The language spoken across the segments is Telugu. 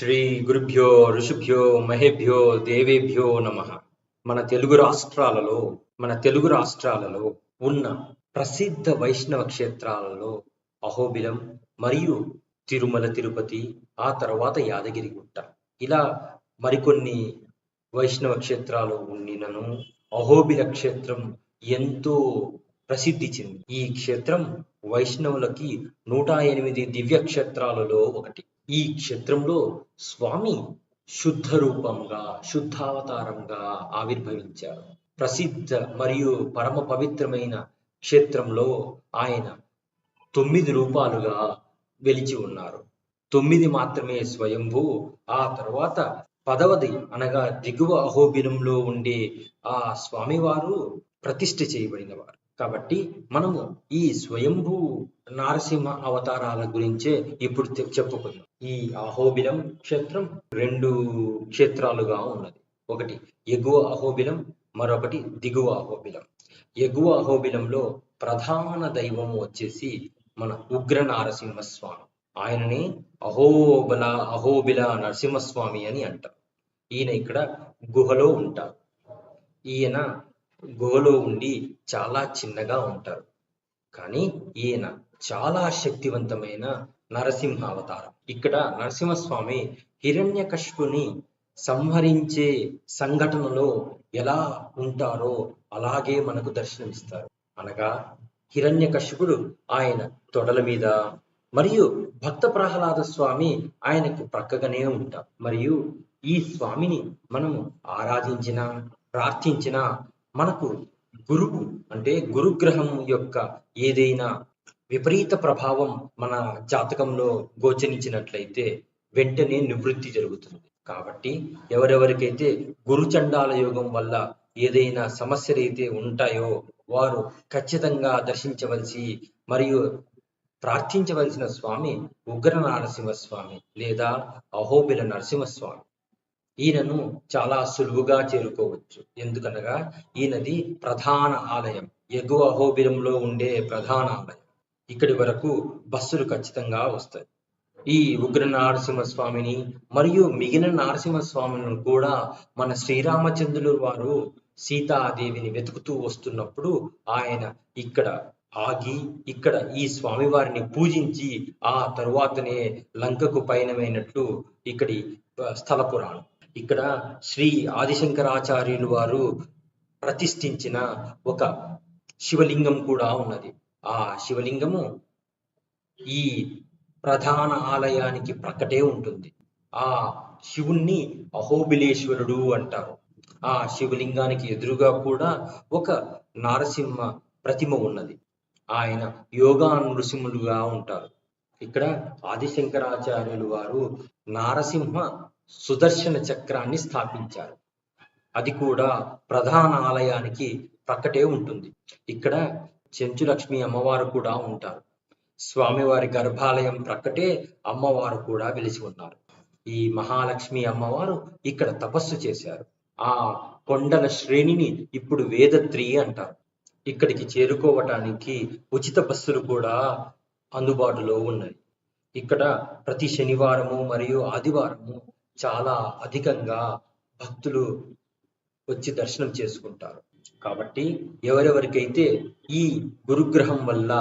శ్రీ గురుభ్యో ఋషుభ్యో మహేభ్యో దేవేభ్యో నమ. మన తెలుగు రాష్ట్రాలలో మన తెలుగు రాష్ట్రాలలో ఉన్న ప్రసిద్ధ వైష్ణవ క్షేత్రాలలో అహోబిలం మరియు తిరుమల తిరుపతి ఆ తర్వాత యాదగిరిగుట్ట ఇలా మరికొన్ని వైష్ణవ క్షేత్రాలు ఉండినను అహోబిల క్షేత్రం ఎంతో ప్రసిద్ధి చెంది ఈ క్షేత్రం వైష్ణవులకి నూట ఎనిమిది దివ్య క్షేత్రాలలో ఒకటి. ఈ క్షేత్రంలో స్వామి శుద్ధ రూపంగా శుద్ధావతారంగా ఆవిర్భవించారు. ప్రసిద్ధ మరియు పరమ పవిత్రమైన క్షేత్రంలో ఆయన తొమ్మిది రూపాలుగా వెలిచి ఉన్నారు. తొమ్మిది మాత్రమే స్వయంభూ ఆ తర్వాత పదవది అనగా దిగువ అహోబిలంలో ఉండే ఆ స్వామివారు ప్రతిష్ఠ చేయబడినవారు. కాబట్టి మనము ఈ స్వయంభూ నారసింహ అవతారాల గురించే ఇప్పుడు చెప్పుకుందాం. ఈ అహోబిలం క్షేత్రం రెండు క్షేత్రాలుగా ఉన్నది. ఒకటి ఎగువ అహోబిలం మరొకటి దిగువ అహోబిలం. ఎగువ అహోబిలంలో ప్రధాన దైవం వచ్చేసి మన ఉగ్ర నారసింహస్వామి. ఆయనని అహోబల అహోబిల నరసింహస్వామి అని అంటారు. ఈయన ఇక్కడ గుహలో ఉంటారు. ఈయన గుహలో ఉండి చాలా చిన్నగా ఉంటారు. కానీ ఈయన చాలా శక్తివంతమైన నరసింహ అవతారం ఇక్కడ నరసింహస్వామి హిరణ్యకశిపుని సంహరించే సంఘటనలో ఎలా ఉంటారో అలాగే మనకు దర్శనమిస్తారు. అనగా హిరణ్యకశిపుడు ఆయన తొడల మీద మరియు భక్త ప్రహ్లాద స్వామి ఆయనకు ప్రక్కగానే ఉంటారు మరియు ఈ స్వామిని మనము ఆరాధించిన ప్రార్థించిన మనకు గురువు అంటే గురుగ్రహం యొక్క ఏదైనా విపరీత ప్రభావం మన జాతకంలో గోచరించినట్లయితే వెంటనే నివృత్తి జరుగుతుంది. కాబట్టి ఎవరెవరికైతే గురుచండాల యోగం వల్ల ఏదైనా సమస్యలు అయితే ఉంటాయో వారు ఖచ్చితంగా దర్శించవలసి మరియు ప్రార్థించవలసిన స్వామి ఉగ్ర నరసింహస్వామి లేదా అహోబిల నరసింహస్వామి ఈయనను చాలా సులువుగా చేరుకోవచ్చు. ఎందుకనగా ఈయనది ప్రధాన ఆలయం. ఎగువ అహోబిలంలో ఉండే ప్రధాన ఆలయం. ఇక్కడి వరకు బస్సులు ఖచ్చితంగా వస్తాయి. ఈ ఉగ్ర నరసింహస్వామిని మరియు మిగిలిన నరసింహస్వామిని కూడా మన శ్రీరామచంద్రులు వారు సీతాదేవిని వెతుకుతూ వస్తున్నప్పుడు ఆయన ఇక్కడ ఆగి ఇక్కడ ఈ స్వామివారిని పూజించి ఆ తరువాతనే లంకకు పయనమైనట్లు ఇక్కడి స్థల పురాణం. ఇక్కడ శ్రీ ఆదిశంకరాచార్యులు వారు ప్రతిష్ఠించిన ఒక శివలింగం కూడా ఉన్నది. ఆ శివలింగము ఈ ప్రధాన ఆలయానికి ప్రక్కటే ఉంటుంది. ఆ శివుణ్ణి అహోబిలేశ్వరుడు అంటారు. ఆ శివలింగానికి ఎదురుగా కూడా ఒక నారసింహ ప్రతిమ ఉన్నది. ఆయన యోగా నృసింహులుగా ఉంటారు. ఇక్కడ ఆదిశంకరాచార్యులు వారు నారసింహ సుదర్శన చక్రాన్ని స్థాపించారు. అది కూడా ప్రధాన ఆలయానికి ప్రక్కటే ఉంటుంది. ఇక్కడ చెంచులక్ష్మి అమ్మవారు కూడా ఉంటారు. స్వామివారి గర్భాలయం ప్రక్కటే అమ్మవారు కూడా వెలిసి ఉన్నారు. ఈ మహాలక్ష్మి అమ్మవారు ఇక్కడ తపస్సు చేశారు. ఆ కొండల శ్రేణిని ఇప్పుడు వేదత్రి అంటారు. ఇక్కడికి చేరుకోవటానికి ఉచిత బస్సులు కూడా అందుబాటులో ఉన్నాయి. ఇక్కడ ప్రతి శనివారము మరియు ఆదివారము చాలా అధికంగా భక్తులు వచ్చి దర్శనం చేసుకుంటారు. కాబట్టి ఎవరెవరికైతే ఈ గురుగ్రహం వల్ల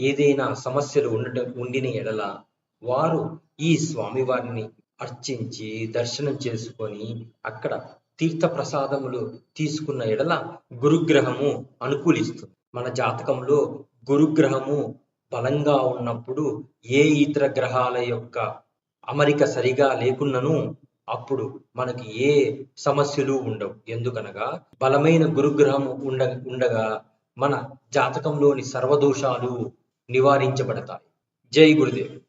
ఏదైనా సమస్యలు ఉండటం ఉండిన ఎడల వారు ఈ స్వామివారిని అర్చించి దర్శనం చేసుకొని అక్కడ తీర్థ ప్రసాదములు తీసుకున్న ఎడల గురుగ్రహము అనుకూలిస్తుంది. మన జాతకంలో గురుగ్రహము బలంగా ఉన్నప్పుడు ఏ ఇతర గ్రహాల యొక్క అమరిక సరిగా లేకున్నను అప్పుడు మనకి ఏ సమస్యలు ఉండవు. ఎందుకనగా బలమైన గురుగ్రహం ఉండ ఉండగా మన జాతకంలోని సర్వదోషాలు నివారించబడతాయి. జై గురుదేవ్.